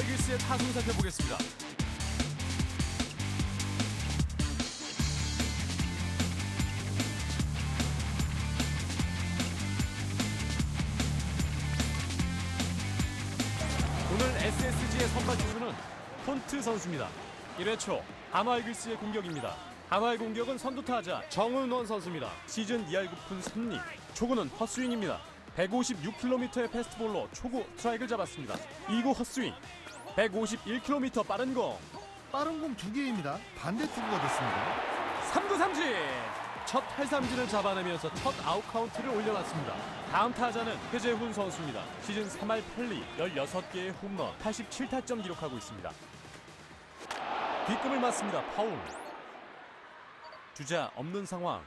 이글스의 타순 살펴보겠습니다. 오늘 SSG의 선발 투수는 폰트 선수입니다. 1회 초 이글스의 공격입니다. 한화의 공격은 선두타자 정은원 선수입니다. 시즌 2할 9푼 3리 초구는 헛스윙입니다. 156km의 패스트볼로 초구 스트라이크를 잡았습니다. 2구 헛스윙 151km 빠른 공 빠른 공 두 개입니다. 반대 투구가 됐습니다. 3구 삼진 첫 탈삼진을 잡아내면서 첫 아웃 카운트를 올려놨습니다. 다음 타자는 최재훈 선수입니다. 시즌 3할 8리 16개의 홈런 87타점 기록하고 있습니다. 뒷금을 맞습니다. 파울 주자 없는 상황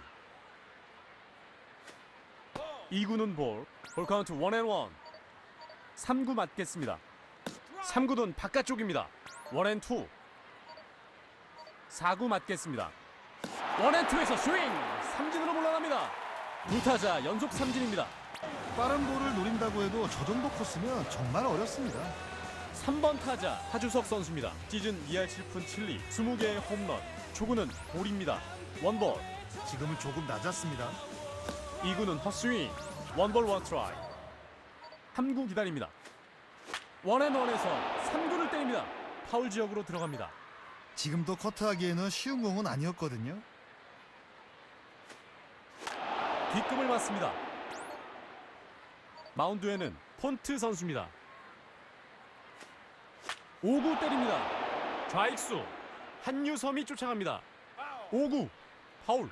2구는 볼, 볼 카운트 원앤원 3구 맞겠습니다. 3구는 바깥쪽입니다. 원앤투 4구 맞겠습니다. 원앤투에서 스윙! 삼진으로 물러납니다. 두 타자 연속 삼진입니다. 빠른 볼을 노린다고 해도 저 정도 코스면 정말 어렵습니다. 3번 타자 하주석 선수입니다. 시즌 2할 7푼 7리 20개의 홈런 초구는 볼입니다. 원볼 지금은 조금 낮았습니다. 2구는 헛스윙 원볼 원트라이 3구 기다립니다. 원앤원에서 3구를 때립니다. 파울 지역으로 들어갑니다. 지금도 커트하기에는 쉬운 공은 아니었거든요. 뒷금을 맞습니다. 마운드에는 폰트 선수입니다. 5구 때립니다. 좌익수 한유섬이 쫓아갑니다. 5구 파울.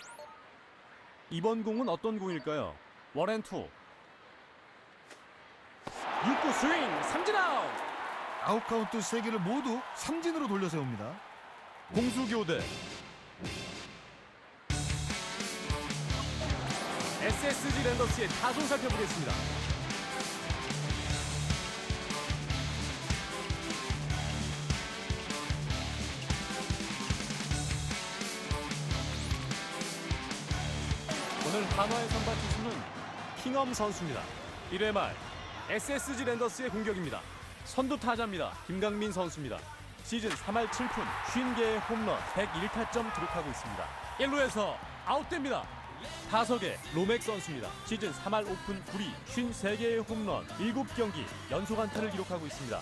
이번 공은 어떤 공일까요? 원앤투 6구 스윙 삼진 아웃 아웃 카운트 세 개를 모두 삼진으로 돌려 세웁니다. 공수 교대 SSG 랜더스의 타son 살펴보겠습니다. 한화의 선발 투수는 킹엄 선수입니다. 1회 말 SSG 랜더스의 공격입니다. 선두 타자입니다. 김강민 선수입니다. 시즌 3할 7푼 50개의 홈런 101타점 기록하고 있습니다. 1루에서 아웃됩니다. 타석의 로맥 선수입니다. 시즌 3할 5푼 9리 53개의 홈런 7경기 연속 안타를 기록하고 있습니다.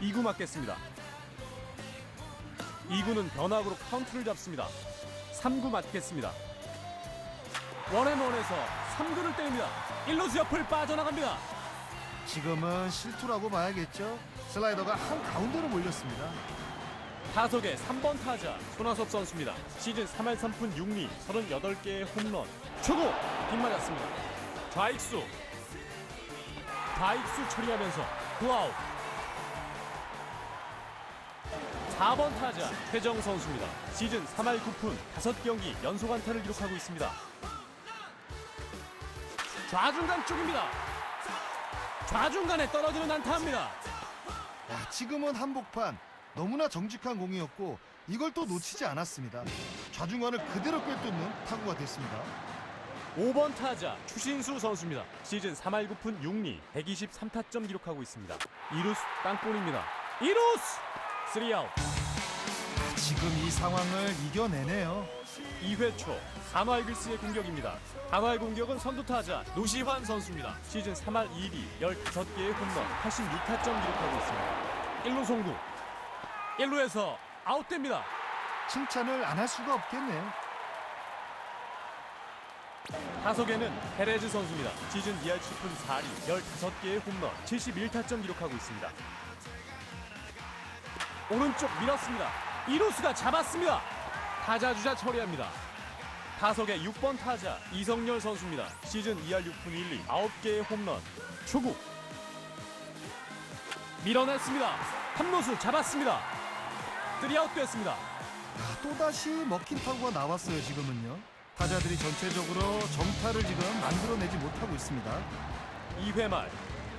2구 맞겠습니다. 2구는 변화구로 카운트를 잡습니다. 3구 맞겠습니다. 원앤원에서 3구를 때립니다. 1루수 옆을 빠져나갑니다. 지금은 실투라고 봐야겠죠. 슬라이더가 한 가운데로 몰렸습니다. 타석의 3번 타자 손아섭 선수입니다. 시즌 3할 3푼 6리 38개의 홈런 초구 빗맞았습니다. 좌익수 좌익수 처리하면서 구아웃 4번 타자 최정 선수입니다. 시즌 3할 9푼 5경기 연속 안타를 기록하고 있습니다. 좌중간 쪽입니다. 좌중간에 떨어지는 안타입니다. 야, 지금은 한복판 너무나 정직한 공이었고 이걸 또 놓치지 않았습니다. 좌중간을 그대로 꿰뚫는 타구가 됐습니다. 5번 타자 추신수 선수입니다. 시즌 3할 9푼 6리 123타점 기록하고 있습니다. 2루수 땅볼입니다. 2루수 3아웃 지금 이 상황을 이겨내네요. 2회 초 한화 이글스의 공격입니다. 한화의 공격은 선두 타자 노시환 선수입니다. 시즌 3할 2리 15개의 홈런 86타점 기록하고 있습니다. 1루 송구 1루에서 아웃됩니다. 칭찬을 안 할 수가 없겠네요. 타석에는 헤레즈 선수입니다. 시즌 2할 7푼 4리 15개의 홈런 71타점 기록하고 있습니다. 오른쪽 밀었습니다. 이루스가 잡았습니다. 타자 주자 처리합니다. 타석의 6번 타자 이성열 선수입니다. 시즌 2할 6푼 1리 9개의 홈런 초구 밀어냈습니다. 함노수 잡았습니다. 3아웃 됐습니다. 아, 또다시 먹힌 타구가 나왔어요, 지금은요. 타자들이 전체적으로 정타를 지금 만들어내지 못하고 있습니다. 2회 말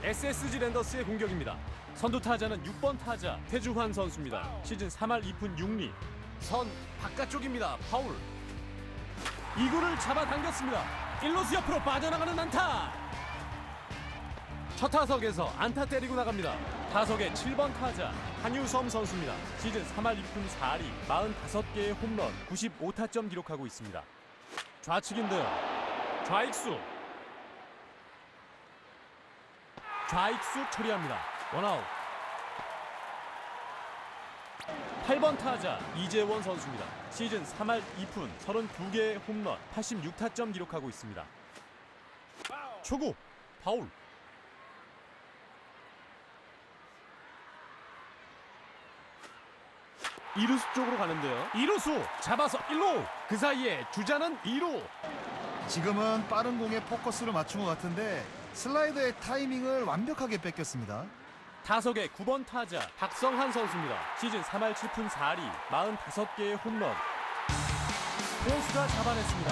SSG 랜더스의 공격입니다. 선두 타자는 6번 타자 태주환 선수입니다. 시즌 3할 2푼 6리 선 바깥쪽입니다. 파울 2구를 잡아당겼습니다. 1루수 옆으로 빠져나가는 안타 첫 타석에서 안타 때리고 나갑니다. 타석의 7번 타자 한유섬 선수입니다. 시즌 3할 2푼 4리 45개의 홈런 95타점 기록하고 있습니다. 좌측인데요. 좌익수. 좌익수 처리합니다. 원아웃. 8번 타자 이재원 선수입니다. 시즌 3할 2푼 32개의 홈런 86타점 기록하고 있습니다. 초구 파울. 이루수 쪽으로 가는데요. 이루수 잡아서 1루. 그 사이에 주자는 2루. 지금은 빠른 공에 포커스를 맞춘 것 같은데 슬라이더의 타이밍을 완벽하게 뺏겼습니다. 타석의 9번 타자 박성한 선수입니다. 시즌 3할 7푼 4리 45개의 홈런. 포수가 잡아냈습니다.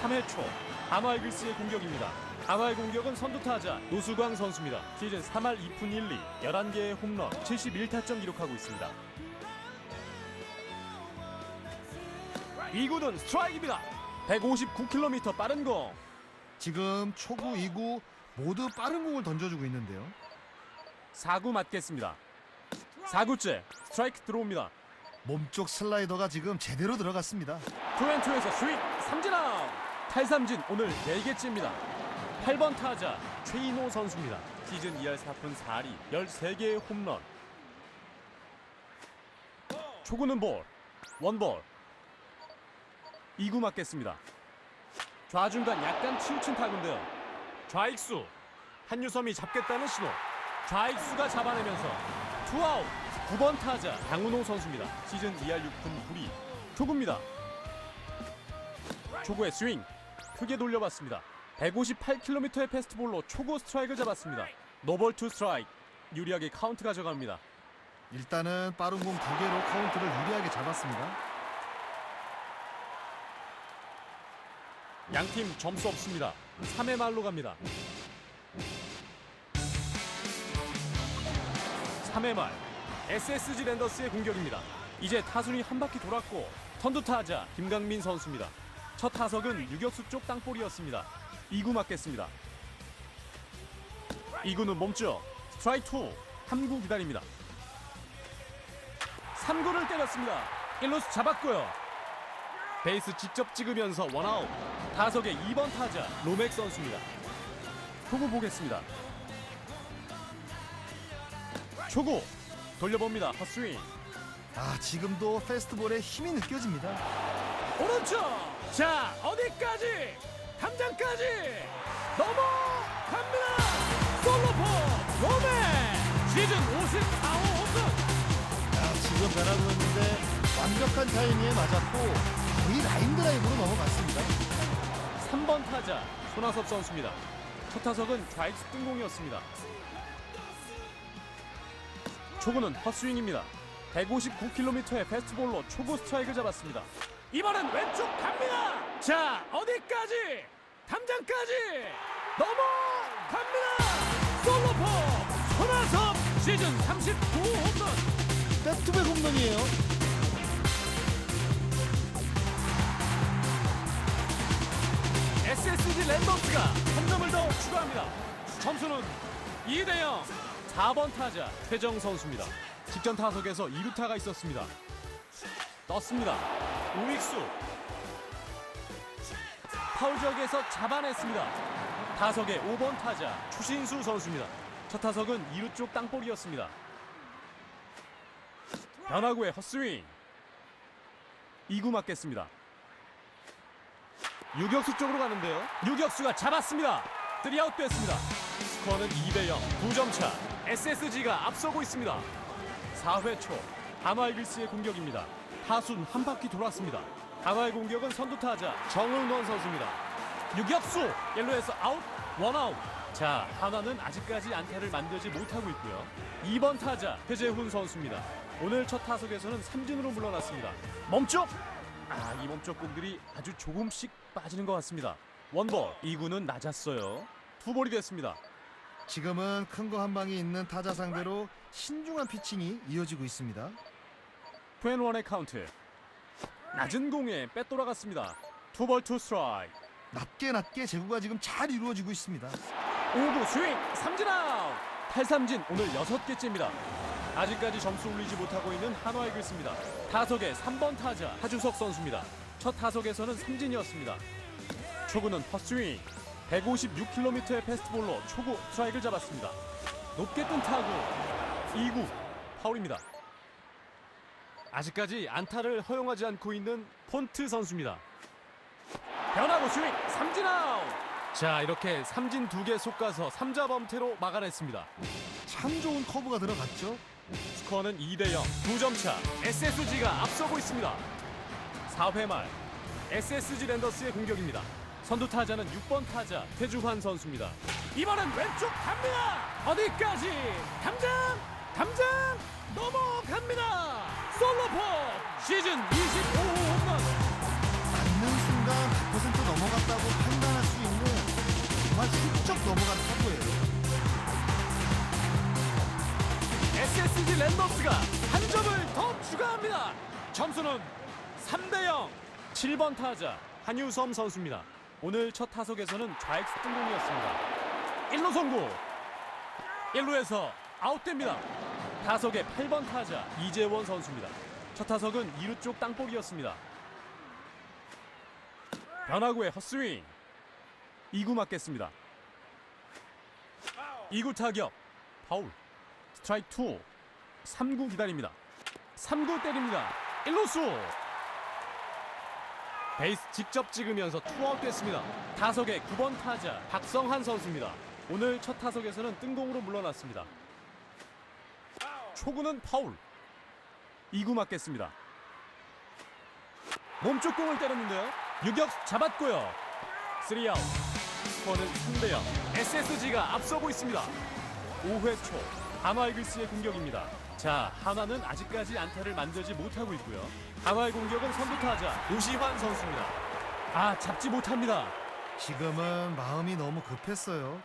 3회 초 한화 이글스의 공격입니다. 한화의 공격은 선두 타자 노수광 선수입니다. 시즌 3할 2푼 1리 11개의 홈런 71타점 기록하고 있습니다. 2구는 스트라이크입니다. 159km 빠른 공. 지금 초구, 2구 모두 빠른 공을 던져주고 있는데요. 4구 맞겠습니다. 4구째 스트라이크 들어옵니다. 몸쪽 슬라이더가 지금 제대로 들어갔습니다. 투앤투에서 스윙 삼진 아웃 탈삼진 오늘 4개째입니다. 8번 타자 최인호 선수입니다. 시즌 2할 4푼 4리 13개의 홈런. 초구는 볼 원볼. 2구 맞겠습니다. 좌중간 약간 치우친 타구인데요. 좌익수 한유섬이 잡겠다는 신호 좌익수가 잡아내면서 투아웃 9번 타자 강은호 선수입니다 시즌 2할 6푼 9리 초구입니다 초구의 스윙 크게 돌려봤습니다. 158km의 패스트볼로 초구 스트라이크를 잡았습니다. 노볼 투 스트라이크 유리하게 카운트 가져갑니다. 일단은 빠른 공 두 개로 카운트를 유리하게 잡았습니다. 양팀 점수 없습니다. 3회 말로 갑니다. 3회 말 SSG 랜더스의 공격입니다. 이제 타순이 한 바퀴 돌았고 선두 타자 김강민 선수입니다. 첫 타석은 유격수 쪽 땅볼이었습니다. 2구 맞겠습니다. 2구는 몸쪽 스트라이크 2 3구 기다립니다. 3구를 때렸습니다. 1루수 잡았고요. 베이스 직접 찍으면서 원아웃. 타석의 2번 타자 로맥 선수입니다. 초구 보겠습니다. 초구 돌려봅니다. 헛스윙. 아 지금도 페스트볼에 힘이 느껴집니다. 오른쪽. 자 어디까지? 담장까지 넘어갑니다. 솔로포 로맥 시즌 54호 홈런. 아, 지금 변화구 했는데 완벽한 타이밍에 맞았고 거의 라인 드라이브로 넘어갔습니다. 3번 타자 손아섭 선수입니다. 첫 타석은 좌익수 뜬공이었습니다. 초구는 헛스윙입니다. 159km의 패스트볼로 초구 스트라이크를 잡았습니다. 이번엔 왼쪽 갑니다. 자 어디까지? 담장까지 넘어갑니다. 솔로포 손아섭 시즌 39호 홈런. 백투백 홈런이에요. SSG 랜덤스가 한 점을 더 추가합니다. 점수는 2대 0. 4번 타자 최정 선수입니다. 직전 타석에서 2루타가 있었습니다. 떴습니다. 우익수 파울 지역에서 잡아냈습니다. 타석의 5번 타자 추신수 선수입니다. 첫 타석은 2루 쪽 땅볼이었습니다. 변화구의 헛스윙 2구 맞겠습니다. 유격수 쪽으로 가는데요. 유격수가 잡았습니다. 3아웃 됐습니다. 스코어는 2대 0. 2점 차. SSG가 앞서고 있습니다. 4회 초 한화 이글스의 공격입니다. 타순 한 바퀴 돌았습니다. 한화의 공격은 선두 타자 정은원 선수입니다. 유격수 옐로에서 아웃 원아웃. 자 한화는 아직까지 안타를 만들지 못하고 있고요. 2번 타자 최재훈 선수입니다. 오늘 첫 타석에서는 삼진으로 물러났습니다. 멈쪽 아, 이 몸쪽 공들이 아주 조금씩 빠지는 것 같습니다. 원볼, 2구는 낮았어요. 투볼이 됐습니다. 지금은 큰 거 한 방이 있는 타자 상대로 신중한 피칭이 이어지고 있습니다. 투앤원의 카운트. 낮은 공에 빼돌아갔습니다. 투볼 투 스트라이크. 낮게 낮게 제구가 지금 잘 이루어지고 있습니다. 5구 스윙 삼진 아웃 탈삼진 오늘 여섯 개째입니다 아직까지 점수 올리지 못하고 있는 한화 이글스입니다 타석의 3번 타자 하주석 선수입니다 첫 타석에서는 삼진이었습니다 초구는 헛스윙 156km의 패스트볼로 초구 스트라이크를 잡았습니다. 높게 뜬 타구 2구 파울입니다. 아직까지 안타를 허용하지 않고 있는 폰트 선수입니다. 변화구 스윙 삼진 아웃! 자 이렇게 삼진 두개 속가서 삼자 범퇴로 막아냈습니다. 참 좋은 커브가 들어갔죠. 스코어는 2대 0 2점 차. SSG가 앞서고 있습니다. 4회 말. SSG 랜더스의 공격입니다 선두 타자는 6번 타자 태주환 선수입니다 이번엔 왼쪽 갑니다 어디까지 담장 담장 넘어갑니다 솔로포 시즌 25호 홈런 맞는 순간 100% 넘어갔다고 판단할 수 있는 정말 훌쩍 넘어간 타구예요. SSG 랜더스가 한 점을 더 추가합니다. 점수는 3대 0. 7번 타자 한유섬 선수입니다. 오늘 첫 타석에서는 좌익 승공이었습니다. 1루 송구. 1루에서 아웃됩니다. 타석의 8번 타자 이재원 선수입니다. 첫 타석은 2루 쪽 땅볼이었습니다. 변화구의 헛스윙. 2구 맞겠습니다. 2구 타격. 파울. 스트라이크 2 3구 기다립니다 3구 때립니다 1루수 베이스 직접 찍으면서 투아웃 됐습니다. 타석의 9번 타자 박성한 선수입니다. 오늘 첫 타석에서는 뜬공으로 물러났습니다. 초구는 파울. 2구 맞겠습니다. 몸쪽 공을 때렸는데요. 유격 잡았고요. 3아웃. 스코어는 3대0 SSG가 앞서고 있습니다. 5회 초. 한화 이글스의 공격입니다. 자, 한화는 아직까지 안타를 만들지 못하고 있고요. 한화의 공격은 선두 타자 노시환 선수입니다. 아, 잡지 못합니다. 지금은 마음이 너무 급했어요.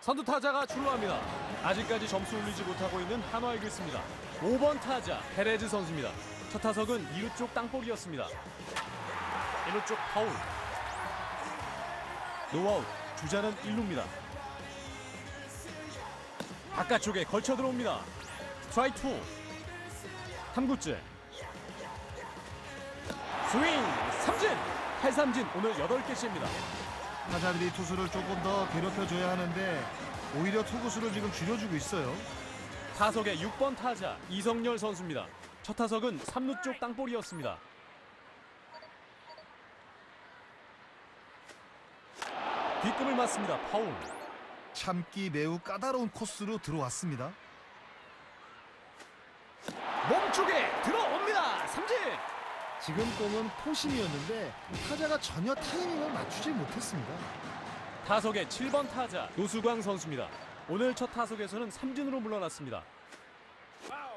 선두 타자가 출루합니다. 아직까지 점수 올리지 못하고 있는 한화 이글스입니다. 5번 타자 페레즈 선수입니다. 첫 타석은 2루 쪽 땅볼이었습니다. 1루 쪽 파울. 노아웃. 주자는 1루입니다. 바깥쪽에 걸쳐 들어옵니다. 스트라이크 2. 3구째. 스윙! 삼진! 탈삼진 오늘 8개째입니다. 타자들이 투수를 조금 더 괴롭혀줘야 하는데 오히려 투구수를 지금 줄여주고 있어요. 타석의 6번 타자 이성열 선수입니다. 첫 타석은 3루 쪽 땅볼이었습니다. 뒷금을 맞습니다. 파울. 참기 매우 까다로운 코스로 들어왔습니다. 몸쪽에 들어옵니다. 삼진. 지금 공은 포심이었는데 타자가 전혀 타이밍을 맞추지 못했습니다. 타석의 7번 타자 노수광 선수입니다. 오늘 첫 타석에서는 삼진으로 물러났습니다.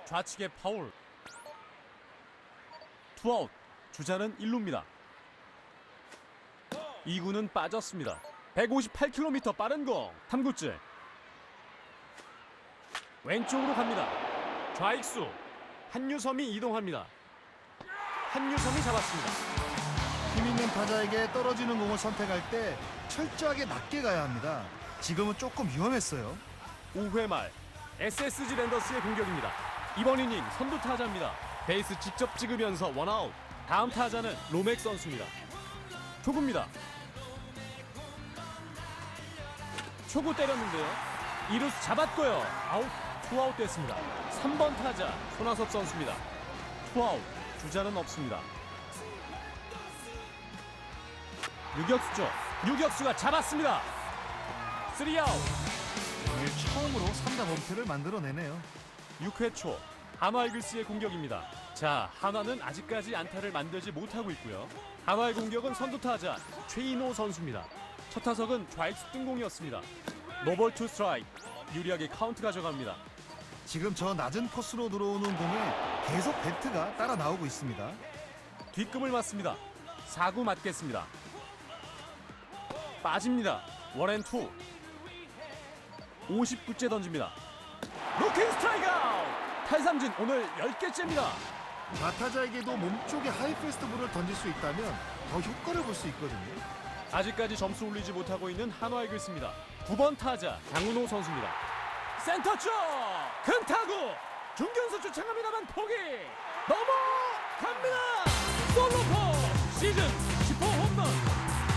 좌측의 파울. 투아웃. 주자는 1루입니다. 2구는 빠졌습니다. 158km 빠른 공. 3구째. 왼쪽으로 갑니다. 좌익수. 한유섬이 이동합니다. 한유섬이 잡았습니다. 힘 있는 타자에게 떨어지는 공을 선택할 때 철저하게 낮게 가야 합니다. 지금은 조금 위험했어요. 5회 말 SSG 랜더스의 공격입니다. 이번 이닝 선두 타자입니다. 베이스 직접 찍으면서 원아웃. 다음 타자는 로맥 선수입니다. 초구입니다. 초구 때렸는데요. 이루스 잡았고요. 아웃. 투아웃 됐습니다. 3번 타자 손아섭 선수입니다. 투아웃. 주자는 없습니다. 유격수죠. 유격수가 잡았습니다. 3아웃. 오늘 처음으로 3자 범퇴를 만들어내네요. 6회 초 한화 이글스의 공격입니다. 자, 한화는 아직까지 안타를 만들지 못하고 있고요. 한화의 공격은 선두 타자 최인호 선수입니다. 첫 타석은 좌익수 뜬공이었습니다. 노볼 투 스트라이크 유리하게 카운트 가져갑니다. 지금 저 낮은 코스로 들어오는 공에 계속 배트가 따라 나오고 있습니다. 뒷금을 맞습니다. 4구 맞겠습니다. 빠집니다. 원앤투 50구째 던집니다. 로킹 스트라이크 아웃! 탈삼진 오늘 10개째입니다. 좌타자에게도 몸쪽에 하이 페스트볼을 던질 수 있다면 더 효과를 볼 수 있거든요. 아직까지 점수 올리지 못하고 있는 한화 이글스입니다. 9번 타자 장은호 선수입니다. 센터 쪽! 큰 타구! 중견수 쫓아갑니다만 포기! 넘어갑니다! 솔로포! 시즌 10호 홈런!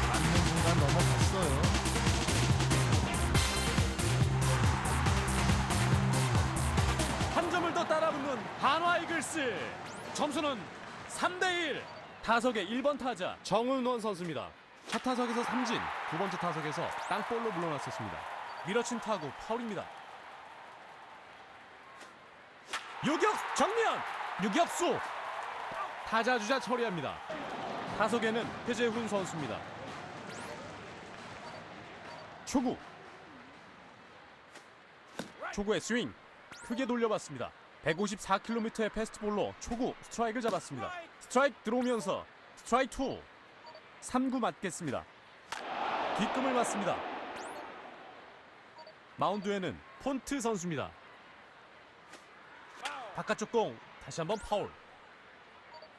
맞는 순간 넘어갔어요. 한 점을 더 따라붙는 한화 이글스 점수는 3대1 타석의 1번 타자 정은원 선수입니다 첫 타석에서 삼진 두 번째 타석에서 땅볼로 물러났었습니다. 밀어친 타구 파울입니다. 유격 정면! 유격수! 타자 주자 처리합니다. 타석에는 배재훈 선수입니다. 초구. 초구의 스윙. 크게 돌려봤습니다. 154km의 패스트볼로 초구 스트라이크를 잡았습니다. 스트라이크 들어오면서 스트라이크 2 3구 맞겠습니다. 뒷금을 맞습니다. 마운드에는 폰트 선수입니다. 바깥쪽 공 다시 한번 파울.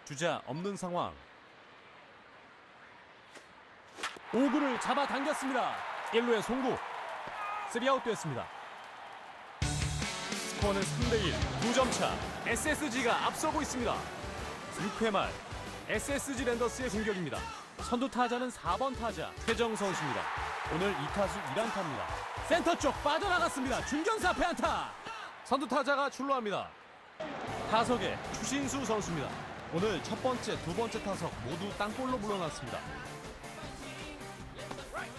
주자 없는 상황. 5구를 잡아당겼습니다. 1루의 송구. 3아웃 됐습니다. 스코어는 3대1 2점 차 SSG가 앞서고 있습니다 6회 말 SSG 랜더스의 공격입니다 선두 타자는 4번 타자 최정 선수입니다. 오늘 2타수 1안타입니다. 센터 쪽 빠져나갔습니다. 중견수 앞에 안타. 선두 타자가 출루합니다. 타석에 추신수 선수입니다. 오늘 첫 번째 두 번째 타석 모두 땅볼로 물러났습니다.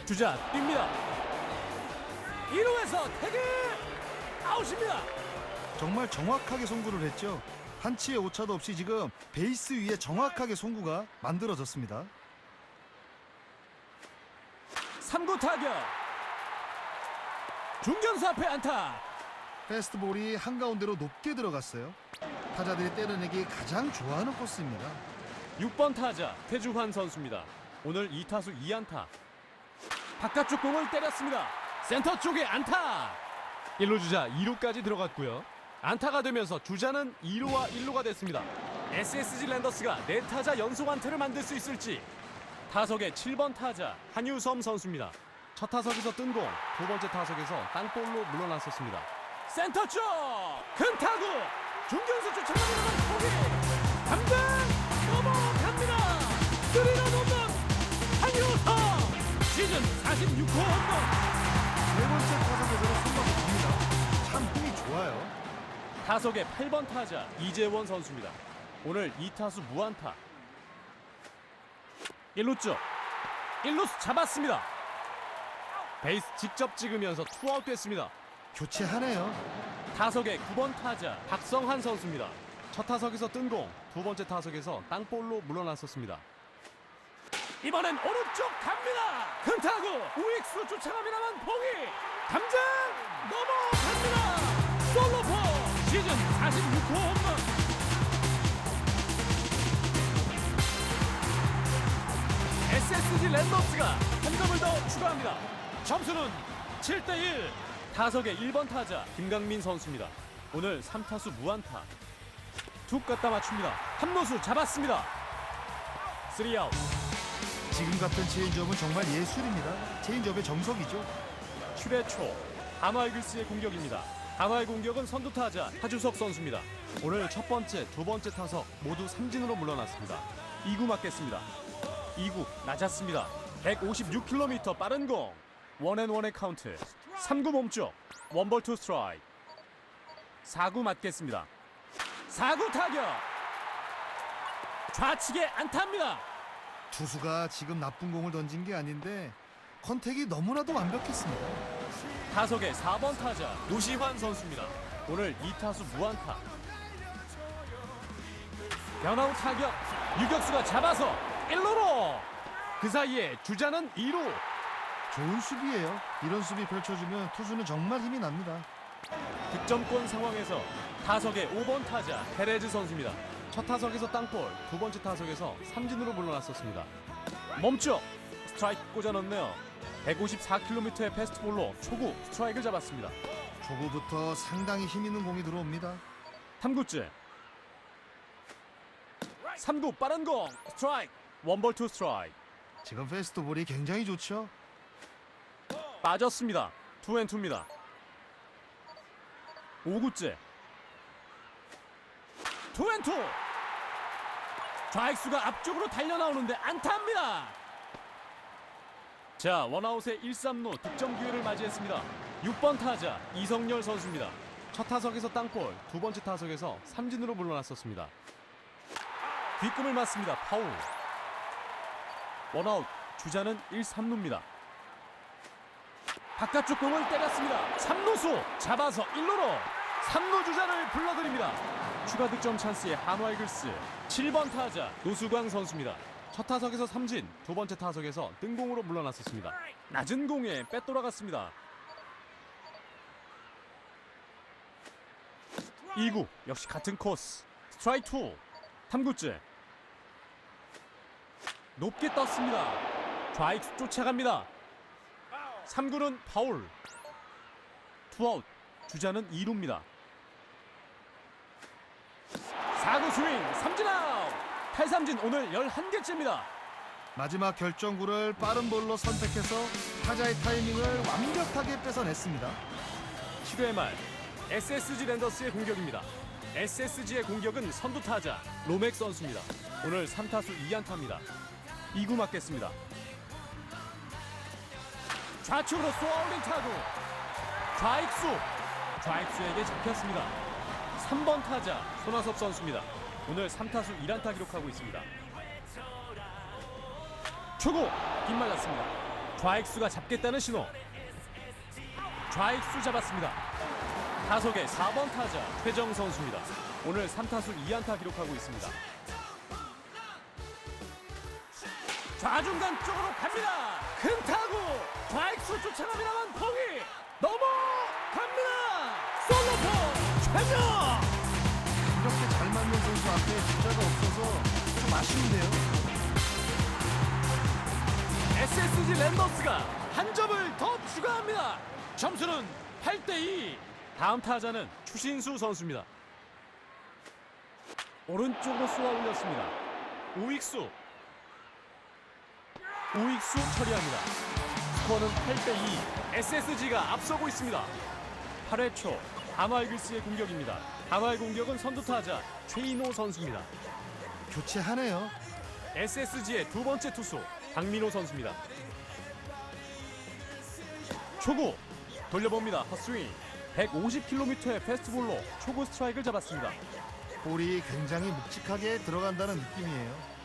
주자 뜁니다. 1루에서 태그! 아웃입니다. 정말 정확하게 송구를 했죠. 한치의 오차도 없이 지금 베이스 위에 정확하게 송구가 만들어졌습니다. 3구 타격. 중견수 앞에 안타. 패스트볼이 한가운데로 높게 들어갔어요. 타자들이 때려내기 가장 좋아하는 코스입니다. 6번 타자 태주환 선수입니다. 오늘 2타수 2안타. 바깥쪽 공을 때렸습니다. 센터 쪽에 안타. 1루 주자 2루까지 들어갔고요. 안타가 되면서 주자는 2루와 1루가 됐습니다. SSG 랜더스가 4타자 연속 안타를 만들 수 있을지 타석의 7번 타자 한유섬 선수입니다. 첫 타석에서 뜬 공 두 번째 타석에서 땅볼로 물러났었습니다. 센터 쪽! 큰 타구! 중견수 쫓아가는 포기! 담장 넘어갑니다! 스리런 홈런 한유섬! 시즌 46호 홈런! 세 번째 타석에서는 손맛이 깁니다. 참 힘이 좋아요. 타석의 8번 타자 이재원 선수입니다. 오늘 2타수 무안타. 1루 쪽 1루수 잡았습니다. 베이스 직접 찍으면서 투아웃 됐습니다. 교체하네요. 타석의 9번 타자 박성한 선수입니다. 첫 타석에서 뜬 공, 두 번째 타석에서 땅볼로 물러났었습니다. 이번엔 오른쪽 갑니다. 큰 타구 우익수 쫓아갑니다만 포기 담장 넘어갑니다. 솔로포 시즌 46호 SSG 랜더스가 한 점을 더 추가합니다. 점수는 7대1. 타석의 1번 타자 김강민 선수입니다. 오늘 3타수 무안타. 툭 갖다 맞춥니다. 한노수 잡았습니다. 3아웃. 지금 같은 체인지업은 정말 예술입니다. 체인지업의 정석이죠. 7회 초 한화 이글스의 공격입니다. 한화의 공격은 선두 타자 하주석 선수입니다. 오늘 첫 번째, 두 번째 타석 모두 삼진으로 물러났습니다. 2구 맞겠습니다. 2구 낮았습니다. 156km 빠른 공. 원앤원의 카운트. 3구 몸쪽. 원볼 투 스트라이크. 4구 맞겠습니다. 4구 타격. 좌측에 안타입니다. 투수가 지금 나쁜 공을 던진 게 아닌데 컨택이 너무나도 완벽했습니다. 타석의 4번 타자 노시환 선수입니다. 오늘 2타수 무안타. 변화우 타격 유격수가 잡아서 1루로 그 사이에 주자는 2루 좋은 수비예요. 이런 수비 펼쳐주면 투수는 정말 힘이 납니다. 득점권 상황에서 타석의 5번 타자 페레즈 선수입니다. 첫 타석에서 땅볼, 두 번째 타석에서 삼진으로 물러났었습니다. 멈춰 스트라이크 꽂아 넣네요. 154km의 패스트볼로 초구 스트라이크를 잡았습니다. 초구부터 상당히 힘 있는 공이 들어옵니다. 3구째 3구 빠른 공 스트라이크 원볼 투 스트라이크 지금 페스트볼이 굉장히 좋죠. 빠졌습니다. 투앤투입니다. 5구째 투앤투 좌익수가 앞쪽으로 달려나오는데 안타입니다. 자 원아웃의 1, 3루 득점 기회를 맞이했습니다. 6번 타자 이성열 선수입니다. 첫 타석에서 땅볼, 두 번째 타석에서 삼진으로 물러났었습니다. 뒷꿈을 맞습니다. 파울. 원아웃 주자는 1, 3루입니다. 바깥쪽 공을 때렸습니다. 3루수 잡아서 1루로 3루 주자를 불러드립니다. 추가 득점 찬스의 한화 이글스 7번 타자 노수광 선수입니다. 첫 타석에서 삼진, 두 번째 타석에서 뜬공으로 물러났었습니다. 낮은 공에 빼돌아갔습니다. 2구 역시 같은 코스 스트라이크 2 3구째 높게 떴습니다. 좌익수 쫓아갑니다. 3구는 파울. 투아웃. 주자는 2루입니다. 4구 스윙. 삼진 아웃. 탈삼진 오늘 11개째입니다. 마지막 결정구를 빠른 볼로 선택해서 타자의 타이밍을 완벽하게 뺏어냈습니다. 7회 말 SSG 랜더스의 공격입니다. SSG의 공격은 선두 타자 로맥 선수입니다. 오늘 3타수 2안타입니다. 2구 맞겠습니다. 좌측으로 쏘아올린 타구 좌익수 좌익수에게 잡혔습니다. 3번 타자 손아섭 선수입니다. 오늘 3타수 1안타 기록하고 있습니다. 초구 빗말랐습니다. 좌익수가 잡겠다는 신호 좌익수 잡았습니다. 타석의 4번 타자 최정 선수입니다. 오늘 3타수 2안타 기록하고 있습니다. 좌중간 쪽으로 갑니다. 큰 타구 좌익수 쫓아갑니다만 포기 넘어갑니다. 솔로포 최정 이렇게 잘 맞는 선수 앞에 주자가 없어서 좀 아쉬운데요. SSG 랜더스가 한 점을 더 추가합니다. 점수는 8대2. 다음 타자는 추신수 선수입니다. 오른쪽으로 쏘아 올렸습니다. 우익수. 우익수 처리합니다. 스코어는 8대2. SSG가 앞서고 있습니다. 8회 초 한화이글스의 공격입니다. 한화의 공격은 선두 타자 최인호 선수입니다. 교체하네요. SSG의 두 번째 투수 박민호 선수입니다. 초구 돌려봅니다. 헛스윙 150km의 패스트볼로 초구 스트라이크를 잡았습니다. 볼이 굉장히 묵직하게 들어간다는 느낌이에요.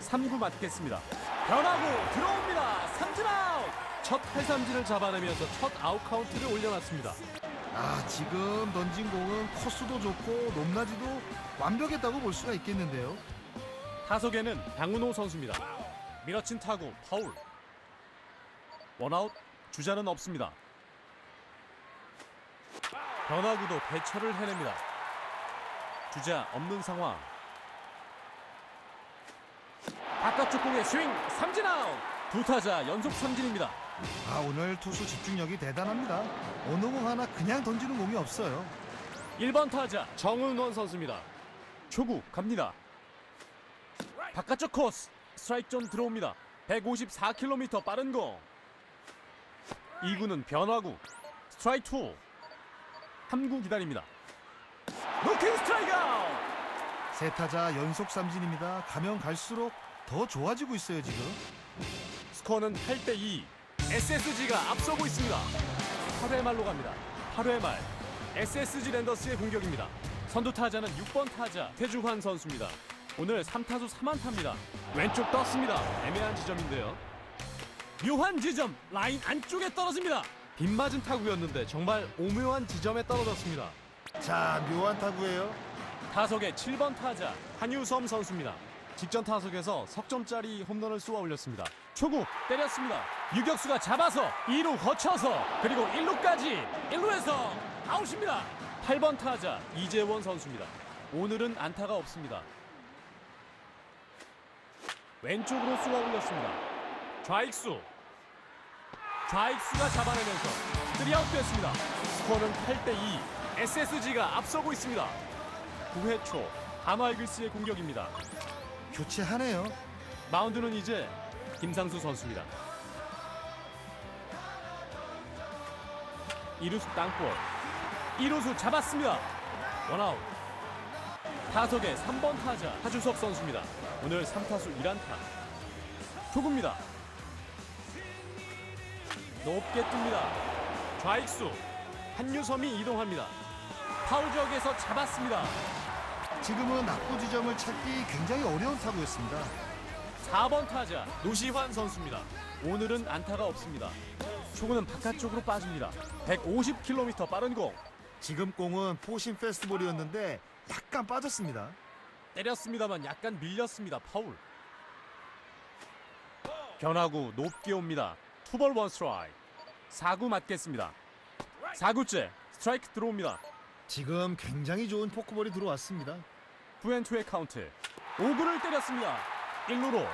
3구 맞겠습니다. 변하고 들어옵니다. 삼진 아웃. 첫 탈삼진을 잡아내면서 첫 아웃 카운트를 올려놨습니다. 아 지금 던진 공은 코스도 좋고 높낮이도 완벽했다고 볼 수가 있겠는데요. 타석에는 강은호 선수입니다. 밀어친 타구 파울. 원아웃 주자는 없습니다. 변화구도 대처를 해냅니다. 주자 없는 상황. 바깥쪽 공의 스윙 삼진 아웃. 두 타자 연속 삼진입니다. 아 오늘 투수 집중력이 대단합니다. 어느 공 하나 그냥 던지는 공이 없어요. 1번 타자 정은원 선수입니다. 초구 갑니다. 바깥쪽 코스 스트라이크 존 들어옵니다. 154km 빠른 공. 2구는 변화구 스트라이크 2. 3구 기다립니다. 노킹 스트라이크 아웃. 세 타자 연속 삼진입니다. 가면 갈수록 더 좋아지고 있어요 지금. 스코어는 8대 2. SSG가 앞서고 있습니다. 8회 말로 갑니다. 8회 말 SSG 랜더스의 공격입니다. 선두 타자는 6번 타자 태주환 선수입니다. 오늘 3타수 3안타입니다. 왼쪽 떴습니다. 애매한 지점인데요. 묘한 지점 라인 안쪽에 떨어집니다. 빗맞은 타구였는데 정말 오묘한 지점에 떨어졌습니다. 자 묘한 타구예요. 타석의 7번 타자 한유섬 선수입니다. 직전 타석에서 석점짜리 홈런을 쏘아 올렸습니다. 초구 때렸습니다. 유격수가 잡아서 2루 거쳐서 그리고 1루까지 1루에서 아웃입니다. 8번 타자 이재원 선수입니다. 오늘은 안타가 없습니다. 왼쪽으로 쏘아 올렸습니다. 좌익수 좌익수가 잡아내면서 3아웃 됐습니다. 스코어는 8대2 SSG가 앞서고 있습니다. 9회 초 한화이글스의 공격입니다. 교체하네요. 마운드는 이제 김상수 선수입니다. 이루수 땅볼. 1루수 잡았습니다 원아웃. 타석의 3번 타자 하주석 선수입니다. 오늘 3타수 1안타. 초구입니다. 높게 뜹니다. 좌익수. 한유섬이 이동합니다. 파울 지역에서 잡았습니다 지금은 낙구 지점을 찾기 굉장히 어려운 타구였습니다. 4번 타자 노시환 선수입니다. 오늘은 안타가 없습니다. 초구는 바깥쪽으로 빠집니다. 150km 빠른 공 지금 공은 포신 페스티벌이었는데 약간 빠졌습니다. 때렸습니다만 약간 밀렸습니다. 파울. 변화구 높게 옵니다. 투볼 원 스트라이크. 4구 맞겠습니다. 4구째 스트라이크 들어옵니다. 지금 굉장히 좋은 포크볼이 들어왔습니다. 투앤투의 카운트. 5구를 때렸습니다. 1루로.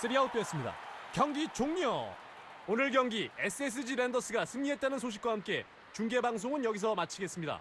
3아웃 됐습니다. 경기 종료. 오늘 경기 SSG 랜더스가 승리했다는 소식과 함께 중계방송은 여기서 마치겠습니다